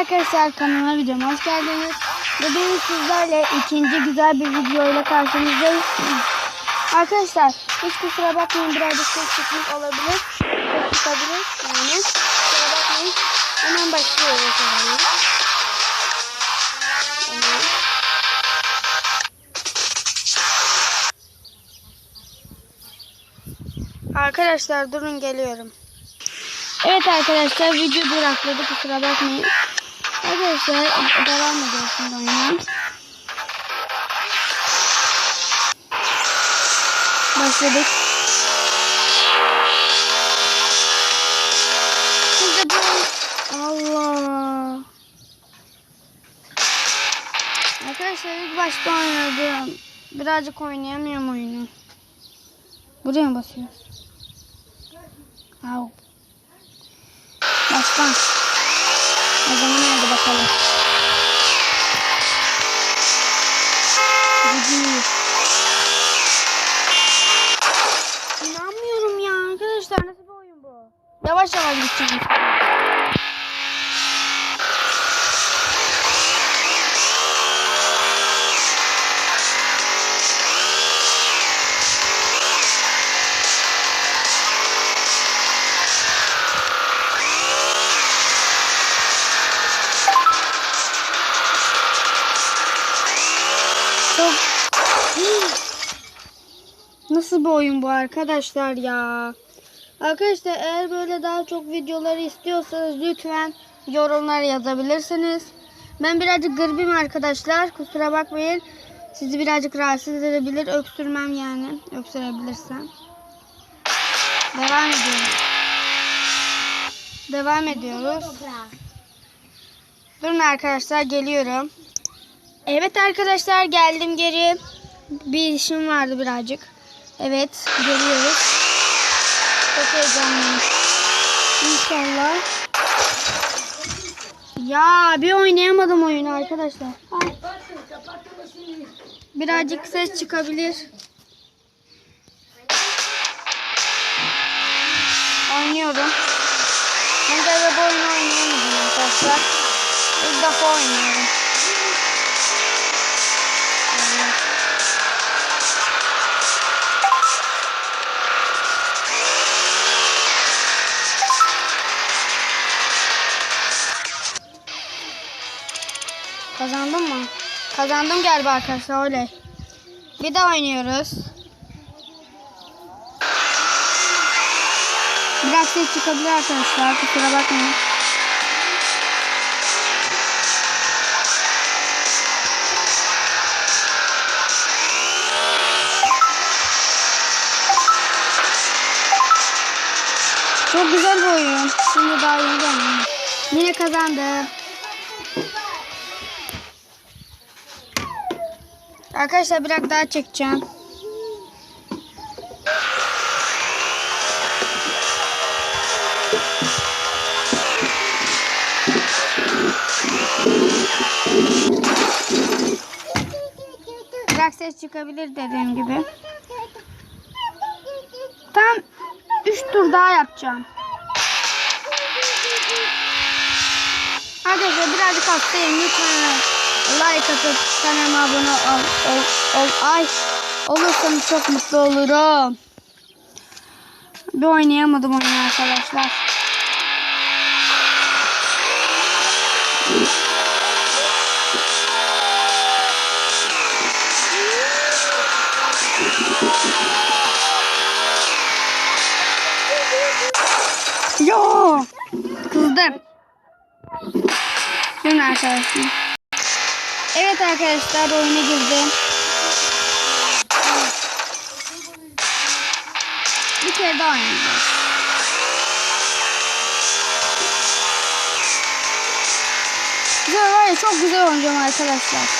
arkadaşlar kanalıma videoma hoş geldiniz. Bugün sizlerle ikinci güzel bir video ile karşınızdayız. Arkadaşlar hiç kusura bakmayın birazcık sessizlik olabilir. Ses çıkabilir yani. Kusura bakmayın. Hemen başlıyoruz. Hemen. Arkadaşlar durun geliyorum. Evet arkadaşlar video durakladı kusura bakmayın. Arkadaşlar devam şimdi oyuna. Başladık. Şimdi bu Allah. Arkadaşlar ilk başta oynadım. Birazcık oynayamıyorum oyunu. Buraya mı basıyoruz? Au. Baştan. O zaman hadi bakalım. Gidiyor. İnanmıyorum ya arkadaşlar nasıl bir oyun bu? Yavaş yavaş gideceğim. Nasıl bir oyun bu arkadaşlar ya? Arkadaşlar eğer böyle daha çok videoları istiyorsanız lütfen yorumlara yazabilirsiniz. Ben birazcık gırbim arkadaşlar. Kusura bakmayın. Sizi birazcık rahatsız edebilir. Öksürmem yani. Öksürebilirsem. Devam ediyoruz. Devam ediyoruz. Durun arkadaşlar geliyorum. Evet arkadaşlar geldim geri. Bir işim vardı birazcık. Evet geliyoruz. Çok heyecanlıyım. İnşallah. Ya bir oynayamadım oyunu arkadaşlar. Birazcık ses çıkabilir. Oynuyorum. Ben de bu oyunu oynayamadım arkadaşlar. İlk defa oynuyorum. Kazandım mı? Kazandım galiba arkadaşlar oley. Bir daha oynuyoruz. Biraz ses çıkabilir arkadaşlar kusura bakmayın. Çok güzel bir oyun. Şimdi daha geldim. Yine kazandı. Arkadaşlar biraz daha çekeceğim. Biraz ses çıkabilir dediğim gibi. Tam 3 tur daha yapacağım. Arkadaşlar birazcık hastayım lütfen like atıp kanalıma abone ol, ol, ol, ay olursanız çok mutlu olurum. Bir oynayamadım oyunu arkadaşlar. Yo! Kızdım. Dün arkadaşlar. Evet arkadaşlar oyuna girdim. Bir kere daha oynayacağız. Güzel var ya çok güzel oynayacağım arkadaşlar.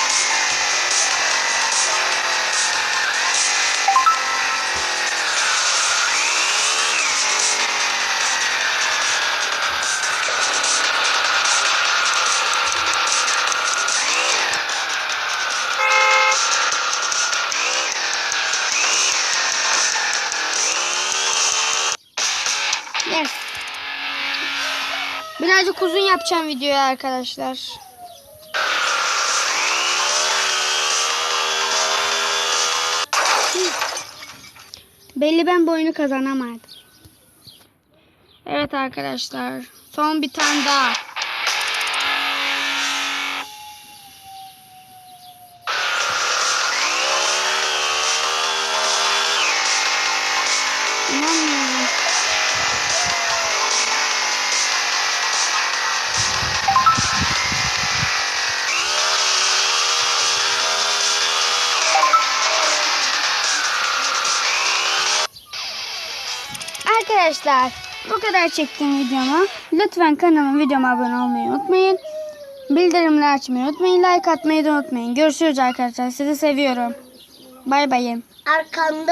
Birazcık uzun yapacağım videoyu arkadaşlar. Belli ben bu oyunu kazanamadım. Evet arkadaşlar. Son bir tane daha. Arkadaşlar bu kadar çektiğim videomu. Lütfen kanalıma videoma abone olmayı unutmayın. Bildirimleri açmayı unutmayın. Like atmayı da unutmayın. Görüşürüz arkadaşlar. Sizi seviyorum. Bay bayım. Arkamda